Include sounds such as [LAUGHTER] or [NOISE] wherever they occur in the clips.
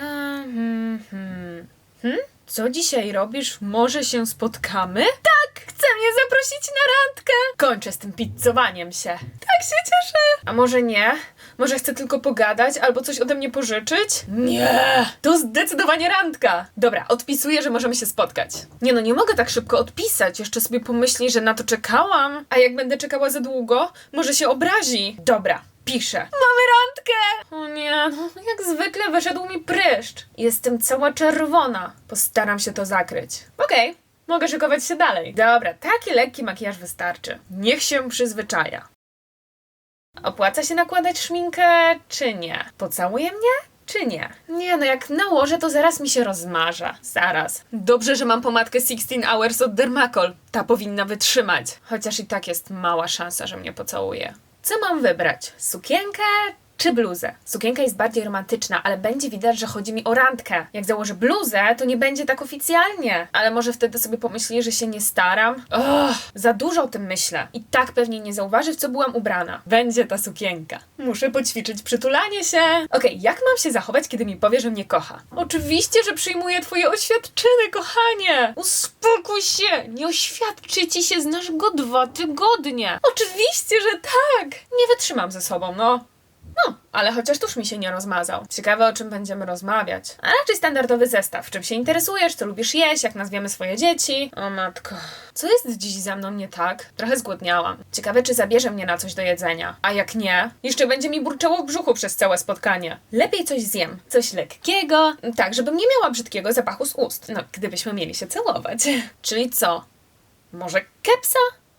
Hmm, hmm. Hmm? Co dzisiaj robisz? Może się spotkamy? Tak! Chce mnie zaprosić na randkę! Kończę z tym pizzowaniem się. Tak się cieszę! A może nie? Może chce tylko pogadać albo coś ode mnie pożyczyć? Nie! To zdecydowanie randka! Dobra, odpisuję, że możemy się spotkać. Nie no, nie mogę tak szybko odpisać. Jeszcze sobie pomyśli, że na to czekałam. A jak będę czekała za długo, może się obrazi. Dobra, piszę. Mamy O nie, no jak zwykle wyszedł mi pryszcz. Jestem cała czerwona. Postaram się to zakryć. Okej, mogę szykować się dalej. Dobra, taki lekki makijaż wystarczy. Niech się przyzwyczaja. Opłaca się nakładać szminkę, czy nie? Pocałuje mnie? Czy nie? Nie, no jak nałożę, to zaraz mi się rozmarza. Zaraz. Dobrze, że mam pomadkę 16 Hours od Dermacol. Ta powinna wytrzymać. Chociaż i tak jest mała szansa, że mnie pocałuje. Co mam wybrać? Sukienkę czy bluzę? Sukienka jest bardziej romantyczna, ale będzie widać, że chodzi mi o randkę. Jak założę bluzę, to nie będzie tak oficjalnie. Ale może wtedy sobie pomyśli, że się nie staram. Och, za dużo o tym myślę. I tak pewnie nie zauważy, w co byłam ubrana. Będzie ta sukienka. Muszę poćwiczyć przytulanie się. Okej, jak mam się zachować, kiedy mi powie, że mnie kocha? Oczywiście, że przyjmuję twoje oświadczyny, kochanie. Uspokój się. Nie oświadczy ci się, znasz go dwa tygodnie. Oczywiście, że tak. Nie wytrzymam ze sobą, no. Ale chociaż tuż mi się nie rozmazał. Ciekawe, o czym będziemy rozmawiać. A raczej standardowy zestaw. Czym się interesujesz, co lubisz jeść, jak nazwiemy swoje dzieci. O matko. Co jest dziś ze mną nie tak? Trochę zgłodniałam. Ciekawe, czy zabierze mnie na coś do jedzenia. A jak nie, jeszcze będzie mi burczało w brzuchu przez całe spotkanie. Lepiej coś zjem. Coś lekkiego. Tak, żebym nie miała brzydkiego zapachu z ust. No, gdybyśmy mieli się całować. [LAUGHS] Czyli co? Może kepsa?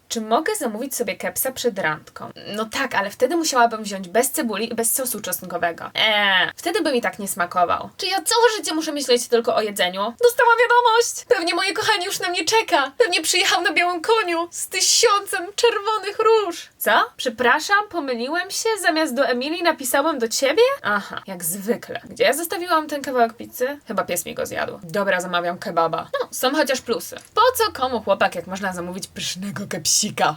Czy mogę zamówić sobie kepsa przed randką? No tak, ale wtedy musiałabym wziąć bez cebuli i bez sosu czosnkowego. Eee, wtedy by mi tak nie smakował. Czy ja całe życie muszę myśleć tylko o jedzeniu? Dostałam wiadomość! Pewnie moje kochanie już na mnie czeka. Pewnie przyjechał na białym koniu z tysiącem czerwonych róż. Co? Przepraszam, pomyliłem się. Zamiast do Emilii napisałem do ciebie? Aha, jak zwykle. Gdzie ja zostawiłam ten kawałek pizzy? Chyba pies mi go zjadł. Dobra, zamawiam kebaba. No, są chociaż plusy. Po co komu chłopak, jak można zamówić pysznego Сика.